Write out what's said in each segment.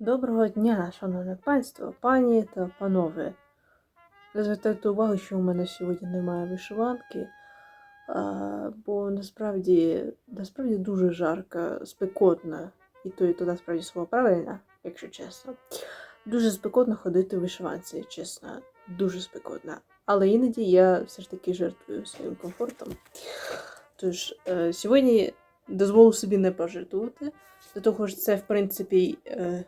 Доброго дня, шановне панство, пані та панове. Звертайте увагу, що у мене сьогодні немає вишиванки, бо насправді, насправді дуже жарко, спекотно, і то, і то насправді слово правильне, якщо чесно. Дуже спекотно ходити в вишиванці, чесно, дуже спекотно. Але іноді я все ж таки жертвую своїм комфортом. Тож, е, сьогодні дозволу собі не пожертвувати. До того ж, це, в принципі, е,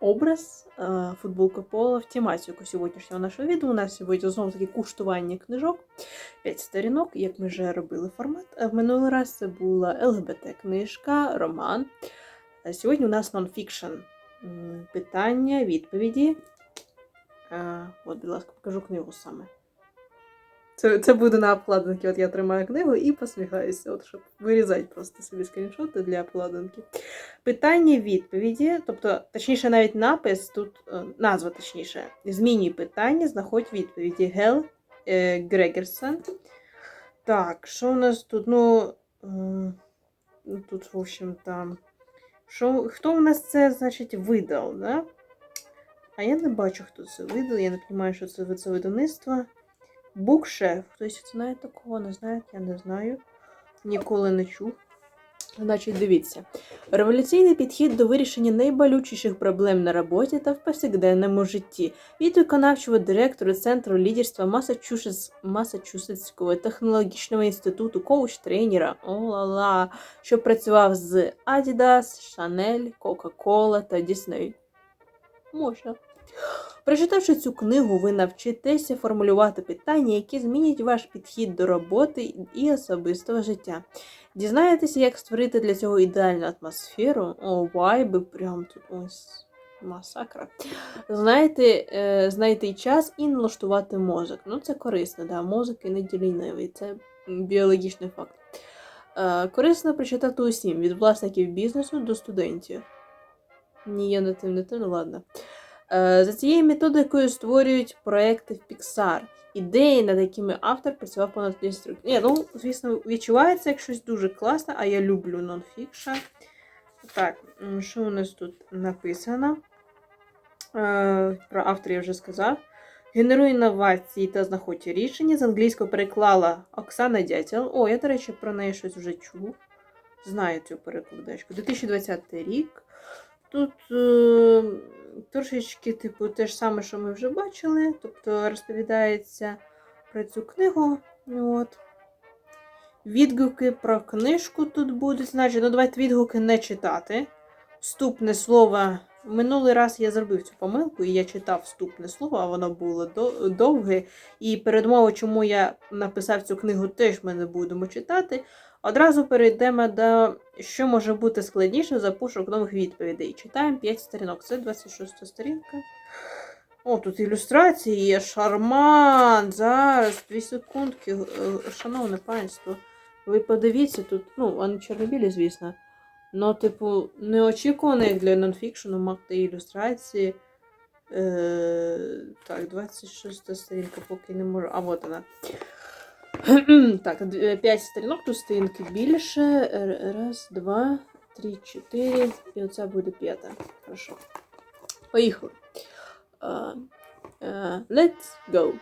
образ футболка Пола в тематику сьогоднішнього нашого відео. У нас сьогодні знову таки куштування книжок. 5 сторінок, як ми вже робили формат. В минулий раз це була ЛГБТ-книжка, роман. Сьогодні у нас нонфікшн. Питання, відповіді. От, будь ласка, покажу книгу саме. Це, це буде на обкладинці. От я тримаю книгу і посміхаюся, от щоб вирізати просто собі скріншоти для обкладинки. Питання відповіді, тобто, точніше, навіть напис, тут е, назва точніше, змінюй питання, знаходь відповіді. Гел е, Грегерсон. Так, що у нас тут? Ну, е, ну, тут, в общем, там. Що, хто у нас це, значить, видав, да? А я не бачу, хто це видав. Я не розумію, що це, це видавництво. Букшеф. Хтось знає такого, не знає, я не знаю. Ніколи не чув. Значить, дивіться. Революційний підхід до вирішення найболючіших проблем на роботі та в повсякденному житті від виконавчого директора Центру лідерства Масачусетс... Масачусетського технологічного інституту коуч-тренера Ола-ла, що працював з Adidas, Chanel, Coca-Cola та Disney. Можна. Прочитавши цю книгу, ви навчитеся формулювати питання, які змінять ваш підхід до роботи і особистого життя. Дізнаєтеся, як створити для цього ідеальну атмосферу. О, вайби, прям тут ось масакра. Знаєте, е, знайти час і налаштувати мозок. Ну, це корисно, да. Мозок і не лінивий, це біологічний факт. Е, корисно прочитати усім від власників бізнесу до студентів. Ні, я не тим, не тим, ну ладно. Е, За цією методикою створюють проекти в Pixar. Ідеї, над якими автор працював понад 10 років. Ні, ну, звісно, відчувається як щось дуже класне, а я люблю нонфікшн. Так, що у нас тут написано? Е, Про автора я вже сказав. Генерує інновації та знаходь рішення. З англійського переклала Оксана Дятел. О, я, до речі, про неї щось вже чув. Знаю цю перекладачку. 2020 рік. Тут е, трошечки, типу, те ж саме, що ми вже бачили. Тобто розповідається про цю книгу. От. Відгуки про книжку тут будуть. Значить, ну давайте відгуки не читати. Вступне слово. Минулий раз я зробив цю помилку, і я читав вступне слово, а воно було довге. І передмову, чому я написав цю книгу, теж ми не будемо читати. Одразу перейдемо до що може бути складніше за пошук нових відповідей. Читаємо 5 сторінок. Це 26 сторінка. О, тут ілюстрації є. Шарман. Зараз, 2 секундки. Е, Шановне панство. Ви подивіться тут, ну, вони чорнобілі, звісно. Ну, типу, неочікувано, як для нонфікшену мати ілюстрації. Е, так, 26 сторінка, поки не можу. А от вона. так, 5 сторінок, тут сторінки більше. Раз, два, три, чотири. І оця буде п'ята. Хорошо. Поїхали. Uh, uh, let's go.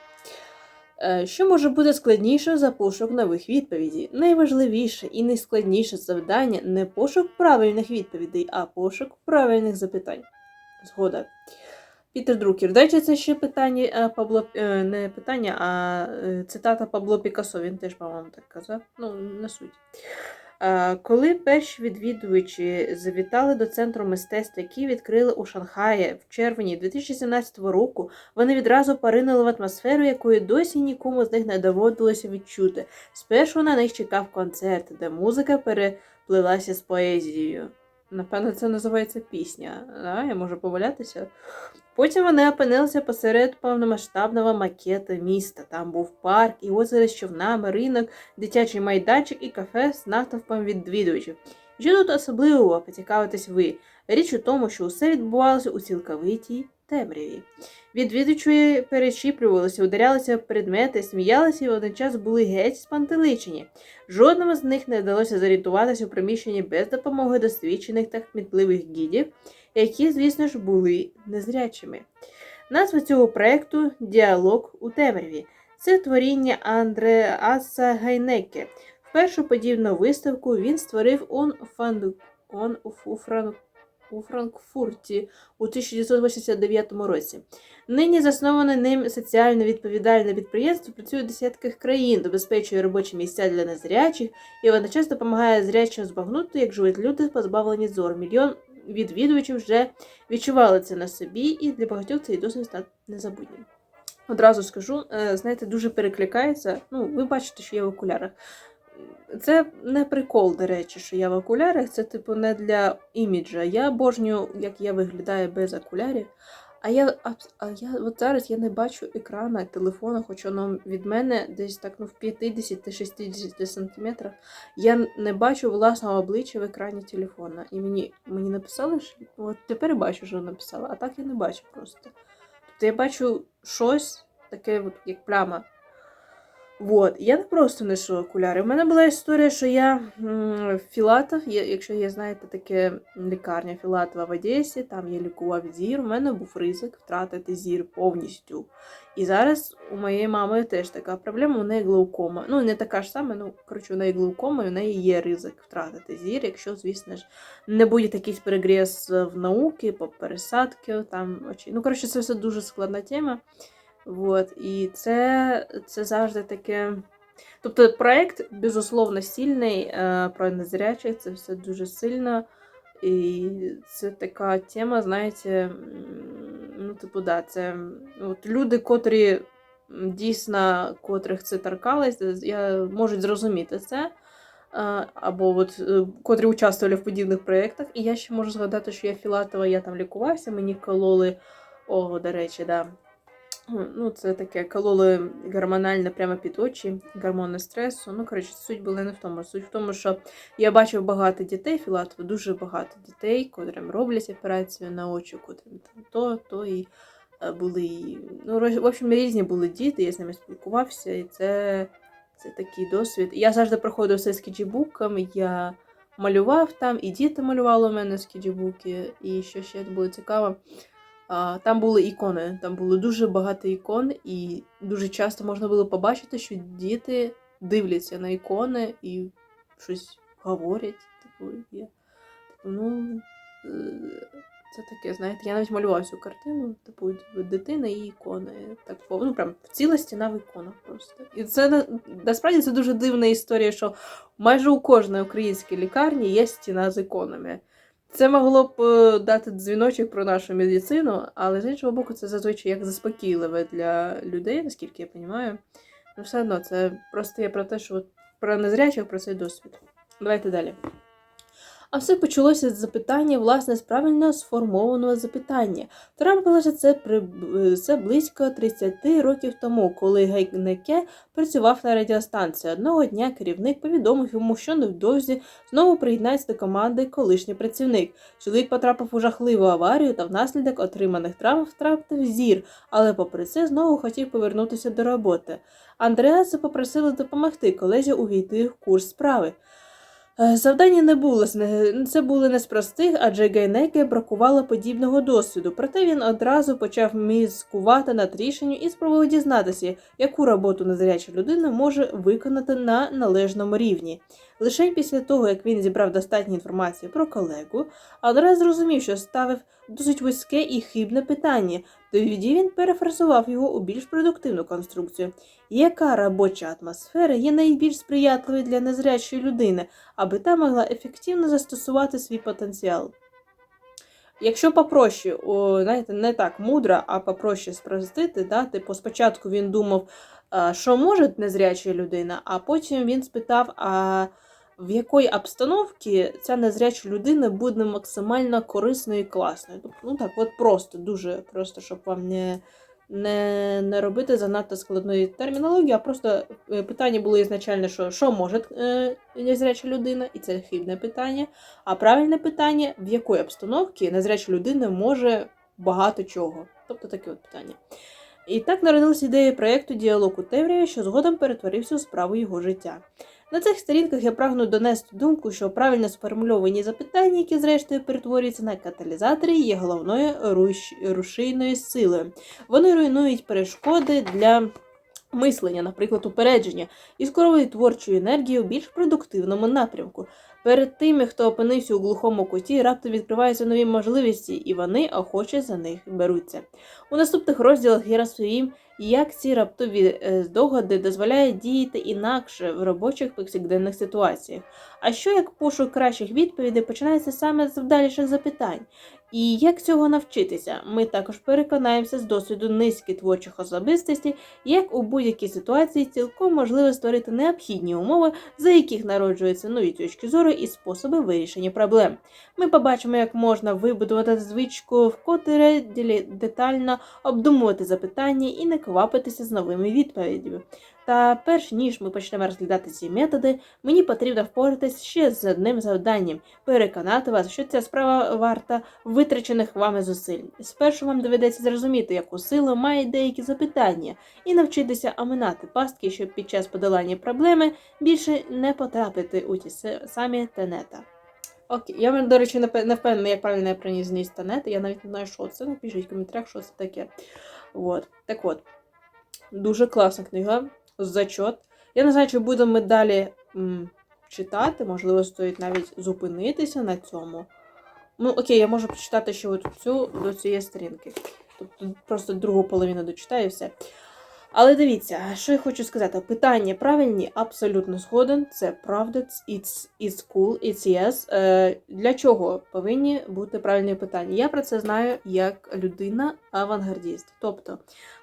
Е, Що може бути складніше за пошук нових відповідей? Найважливіше і найскладніше завдання не пошук правильних відповідей, а пошук правильних запитань. Згода. Пітер Друкер. Дайте це ще питання е, Пабло, е, не питання, а е, цитата Пабло Пікассо. Він теж, по-моєму, так казав. Ну, не суть. Коли перші відвідувачі завітали до центру мистецтва, який відкрили у Шанхаї в червні 2017 року, вони відразу поринули в атмосферу, якої досі нікому з них не доводилося відчути. Спершу на них чекав концерт, де музика переплилася з поезією. Напевно, це називається пісня. Да? Я можу помилятися. Потім вони опинилися посеред повномасштабного макета міста. Там був парк, і озеро з човнами, ринок, дитячий майданчик і кафе з натовпом відвідувачів. Що тут особливого поцікавитесь ви? Річ у тому, що усе відбувалося у цілковитій темряві. Відвідувачі перечіплювалися, ударялися в предмети, сміялися і водночас були геть спантеличені. Жодному з них не вдалося зорієнтуватися у приміщенні без допомоги досвідчених та кмітливих гідів, які, звісно ж, були незрячими. Назва цього проекту Діалог у темряві. Це творіння Андреаса Гайнеке. Першу подібну виставку він створив он, фан... он у, Фран... у Франкфурті у 1989 році. Нині засноване ним соціально відповідальне підприємство працює у десятках країн, забезпечує робочі місця для незрячих і водночас допомагає зрячим збагнути, як живуть люди, позбавлені зору. Мільйон відвідувачів вже відчували це на собі, і для багатьох цей досвід став незабутнім. Одразу скажу, е, знаєте, дуже перекликається. Ну, ви бачите, що я в окулярах. Це не прикол, до речі, що я в окулярах, це, типу, не для іміджа. Я обожнюю, як я виглядаю без окулярів. А я а я от зараз я не бачу екрана телефона, хоч воно від мене десь так ну, в 50-60 сантиметрах. Я не бачу власного обличчя в екрані телефона. І мені мені написали, що от тепер бачу, що написала, а так я не бачу просто. Тобто я бачу щось таке, от, як пляма. Вот. Я не просто ношу окуляри. У мене була історія, що я Філатов, якщо є, знаєте, таке лікарня Філатова в Одесі, там я лікував зір. У мене був ризик втратити зір повністю. І зараз у моєї мами теж така проблема, у неї глаукома. Ну, не така ж сама, ну, коротше, у неї глаукома, і у неї є ризик втратити зір, якщо, звісно ж, не буде якийсь перегрес в науки, по пересадки, там очі. Ну, коротше, це все дуже складна тема. Вот. І це, це завжди таке. Тобто проект, безусловно, сильний е, про незрячих, це все дуже сильно. І це така тема, знаєте, ну, типу, да, це от люди, котрі дійсно, котрих це торкалось, я, можуть зрозуміти це. е, Або от, е, котрі участвували в подібних проєктах. І я ще можу згадати, що я Філатова, я там лікувався, мені кололи, о, до речі, да. Ну, це таке кололи гормональне прямо під очі, гормони стресу. Ну, коротше, суть була не в тому. Суть в тому, що я бачив багато дітей, Філатова, дуже багато дітей, котрим роблять операцію на очі, котрим то, то і е, були. Ну, в общем, різні були діти, я з ними спілкувався, і це, це такий досвід. Я завжди проходив все скіджібуком, я малював там, і діти малювали у мене скіджібуки, і що ще було цікаво. Там були ікони, там було дуже багато ікон, і дуже часто можна було побачити, що діти дивляться на ікони і щось говорять. Типу, є. Типу, ну, е, це таке, знаєте, я навіть малював цю картину, типу, дитина і ікони. Так, ну, прям ціла стіна в іконах просто. І це насправді це дуже дивна історія, що майже у кожної українській лікарні є стіна з іконами. Це могло б е, дати дзвіночок про нашу медицину, але з іншого боку, це зазвичай як заспокійливе для людей, наскільки я розумію. Ну, все одно, це просто я про те, що про незрячих, про цей досвід. Давайте далі. А все почалося з запитання, власне, з правильно сформованого запитання. Трапилося це при це близько 30 років тому, коли Гайнеке працював на радіостанції. Одного дня керівник повідомив йому, що невдовзі знову приєднається до команди колишній працівник. Чоловік потрапив у жахливу аварію та внаслідок отриманих травм втратив зір, але попри це знову хотів повернутися до роботи. Андреаса попросили допомогти колезі увійти в курс справи. Е, Завдання не було це були не з простих, адже Гайнеке бракувало подібного досвіду. Проте він одразу почав мізкувати над рішенням і спробував дізнатися, яку роботу незряча людина може виконати на належному рівні. Лише після того, як він зібрав достатньо інформації про колегу, Андрес зрозумів, що ставив досить вузьке і хибне питання, тоді він перефразував його у більш продуктивну конструкцію. Яка робоча атмосфера є найбільш сприятливою для незрячої людини, аби та могла ефективно застосувати свій потенціал? Якщо попроще, о, знаєте, не так мудро, а попроще спростити, да, типу спочатку він думав, що може незряча людина, а потім він спитав, а в якої обстановці ця незряча людина буде максимально корисною і класною. Тобто, ну так, от просто, дуже просто, щоб вам не, не, не робити занадто складної термінології, а просто е, питання було ізначально, що, що може е, незряча людина, і це хибне питання. А правильне питання, в якої обстановці незряча людина може багато чого. Тобто таке от питання. І так народилася ідея проєкту Діалог у темряві, що згодом перетворився у справу його життя. На цих сторінках я прагну донести думку, що правильно сформульовані запитання, які зрештою перетворюються на каталізатори, є головною руш- рушійною силою. Вони руйнують перешкоди для мислення, наприклад, упередження, і скеровують творчу енергію у більш продуктивному напрямку. Перед тими, хто опинився у глухому куті, раптом відкриваються нові можливості, і вони охоче за них беруться. У наступних розділах я розповім, як ці раптові е, здогади дозволяють діяти інакше в робочих повсякденних ситуаціях. А що як пошук кращих відповідей починається саме з вдаліших запитань? І як цього навчитися? Ми також переконаємося з досвіду низки творчих особистостей, як у будь-якій ситуації цілком можливо створити необхідні умови, за яких народжуються нові точки зору і способи вирішення проблем. Ми побачимо, як можна вибудувати звичку, вкотре детально обдумувати запитання і не квапитися з новими відповідями. Та перш ніж ми почнемо розглядати ці методи, мені потрібно впоратись ще з одним завданням переконати вас, що ця справа варта витрачених вами зусиль. Спершу вам доведеться зрозуміти, яку силу мають деякі запитання, і навчитися оминати пастки, щоб під час подолання проблеми більше не потрапити у ті самі тенета. Окей, я, до речі, не впевнена, як правильно я приніс тенет. Я навіть не знаю, що це. Напишіть в коментарях, що це таке. От. Так от, дуже класна книга. Зачот. Я не знаю, чи будемо ми далі м, читати, можливо, стоїть навіть зупинитися на цьому. Ну, окей, я можу прочитати ще от цю до цієї сторінки. Тобто просто другу половину дочитаю і все. Але дивіться, що я хочу сказати. Питання правильні, абсолютно згоден. Це правда, it's, it's cool, it's yes. Е, для чого повинні бути правильні питання? Я про це знаю як людина-авангардіст. Тобто,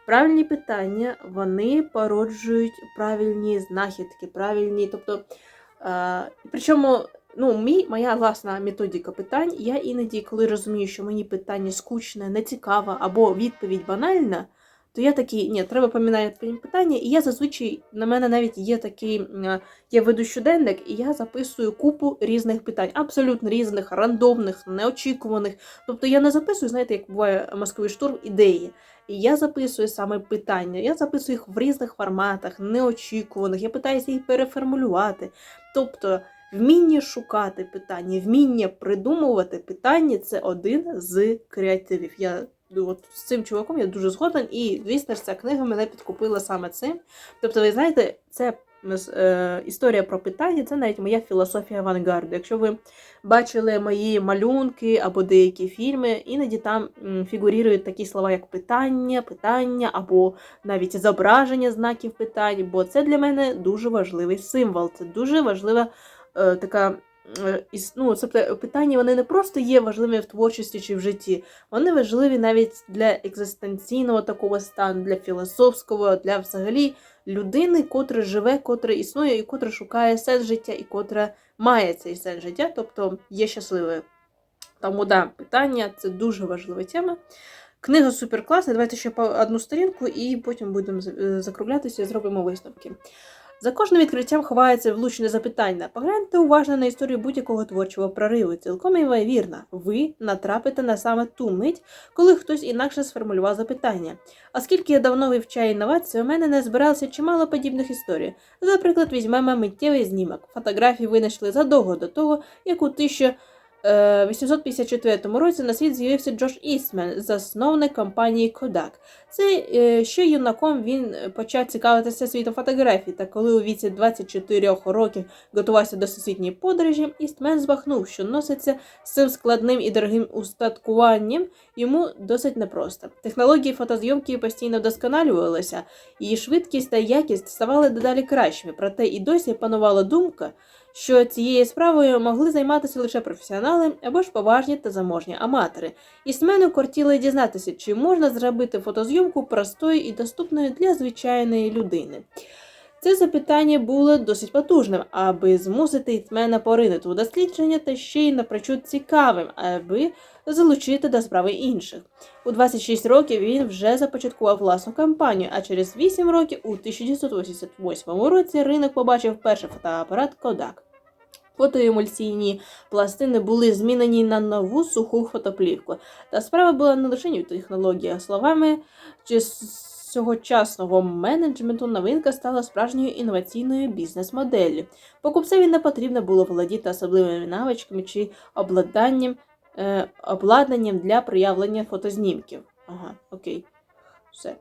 правильні питання вони породжують правильні знахідки, правильні. Тобто, е, причому. Ну, мій, моя власна методика питань. Я іноді, коли розумію, що мені питання скучне, нецікаве або відповідь банальна, то я такий, ні, треба поміняти питання. І я зазвичай на мене навіть є такий, е, я веду щоденник, і я записую купу різних питань, абсолютно різних, рандомних, неочікуваних. Тобто я не записую, знаєте, як буває мозковий штурм, ідеї. І я записую саме питання. Я записую їх в різних форматах, неочікуваних. Я питаюся їх переформулювати. Тобто. Вміння шукати питання, вміння придумувати питання це один з креативів. Я от з цим чуваком я дуже згоден, і звісно ж, ця книга мене підкупила саме цим. Тобто, ви знаєте, це е, історія про питання, це навіть моя філософія авангарду. Якщо ви бачили мої малюнки або деякі фільми, іноді там фігурірують такі слова, як питання, питання, або навіть зображення знаків питань, бо це для мене дуже важливий символ. Це дуже важлива е, така. Е, Ну, це пе- питання вони не просто є важливими в творчості чи в житті, вони важливі навіть для екзистенційного такого стану, для філософського, для взагалі людини, котра живе, котра існує, і котра шукає сенс життя, і котра має цей сенс життя, тобто є щасливою. Тому да, питання це дуже важлива тема. Книга супер класна. Давайте ще по одну сторінку і потім будемо е, закруглятися і зробимо висновки. За кожним відкриттям ховається влучне запитання. Погляньте уважно на історію будь-якого творчого прориву. Цілком ймовірно, ви натрапите на саме ту мить, коли хтось інакше сформулював запитання. Оскільки я давно вивчаю інновації, у мене не збиралося чимало подібних історій. Наприклад, візьмемо миттєвий знімок. Фотографії винайшли задовго до того, як у 1854 році на світ з'явився Джош Істмен, засновник компанії Kodak. Це е, ще юнаком він почав цікавитися світом фотографій, та коли у віці 24 років готувався до всесвітньої подорожі, Істмен збахнув, що носиться з цим складним і дорогим устаткуванням йому досить непросто. Технології фотозйомки постійно вдосконалювалися, її швидкість та якість ставали дедалі кращими, проте і досі панувала думка, що цією справою могли займатися лише професіонали або ж поважні та заможні аматори. Ісмену кортіли дізнатися, чи можна зробити фотозйомку простою і доступною для звичайної людини. Це запитання було досить потужним, аби змусити Ітмена поринути у дослідження та ще й напрочуд цікавим, аби залучити до справи інших. У 26 років він вже започаткував власну кампанію, а через 8 років, у 1988 році, ринок побачив перший фотоапарат Kodak. Фотоемульсійні пластини були змінені на нову суху фотоплівку. Та справа була не лише в технологіях словами чи с- цьогочасного менеджменту новинка стала справжньою інноваційною бізнес-моделлю. Покупцеві не потрібно було володіти особливими навичками чи обладнанням, е, обладнанням для проявлення фотознімків. Ага, окей. Все.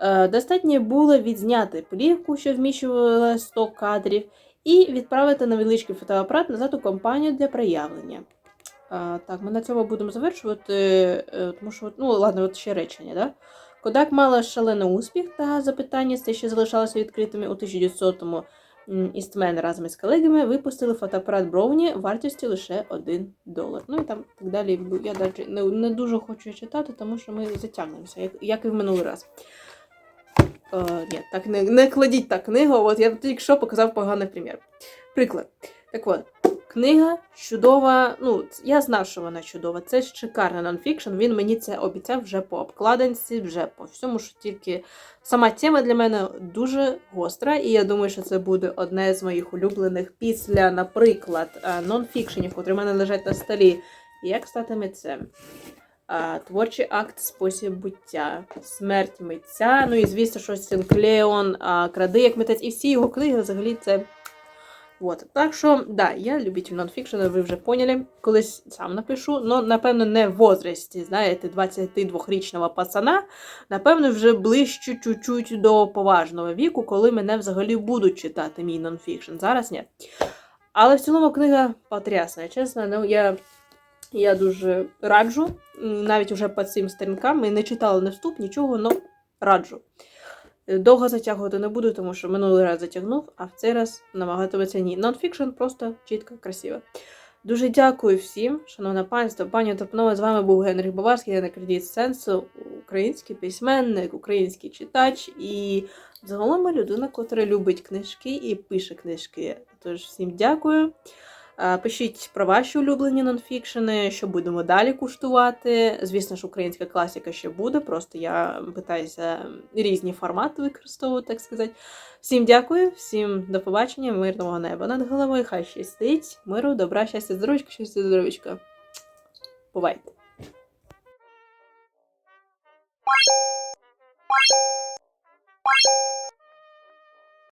Е, достатньо було відзняти плівку, що вміщувала 100 кадрів, і відправити невеличкий фотоапарат назад у компанію для проявлення. А, так, ми на цьому будемо завершувати, е, тому що, ну, ладно, от ще речення, да? Кодак мала шалений успіх та запитання, це ще залишалося відкритими у 1900-му. М, Істмен разом із колегами випустили фотоапарат Броуні вартістю лише 1 долар. Ну і там так далі. Я навіть не, не дуже хочу читати, тому що ми затягнемося, як, як і в минулий раз. Е, ні, так не, не кладіть так книгу. От я тільки що показав поганий примір. Приклад. Так от, книга чудова. Ну, я знав, що вона чудова. Це шикарний нонфікшн. Він мені це обіцяв вже по обкладинці, вже по всьому, що тільки сама тема для мене дуже гостра, і я думаю, що це буде одне з моїх улюблених після, наприклад, е, нонфікшенів, котрі в мене лежать на столі. Як стати митцем? Творчий акт, спосіб буття, смерть митця. Ну і звісно, що Сінклеон, а, кради як митець, і всі його книги взагалі це. От. Так що, да, я любитель нонфікшену, ви вже поняли. Колись сам напишу, але напевно не в возрасті, знаєте, 22-річного пацана. Напевно, вже ближче чуть-чуть до поважного віку, коли мене взагалі будуть читати мій нонфікшн. Зараз ні. Але в цілому книга потрясна, чесно. Ну, я я дуже раджу, навіть уже по цим сторінкам. Ми не читали не вступ, нічого, але раджу. Довго затягувати не буду, тому що минулий раз затягнув, а в цей раз намагатиметься ні. Нонфікшн просто чітко, красиво. Дуже дякую всім, шановне панство, пані та панове. З вами був Генріх Баварський, Генрих Кредит Сенсу, український письменник, український читач і загалом людина, котра любить книжки і пише книжки. Тож всім дякую. Е, Пишіть про ваші улюблені нонфікшени, що будемо далі куштувати. Звісно ж, українська класика ще буде, просто я питаюся різні формати використовувати, так сказати. Всім дякую, всім до побачення, мирного неба над головою. Хай щастить, миру, добра, щастя, здоров'ячка, щастя, здоров'ячка. Бувайте!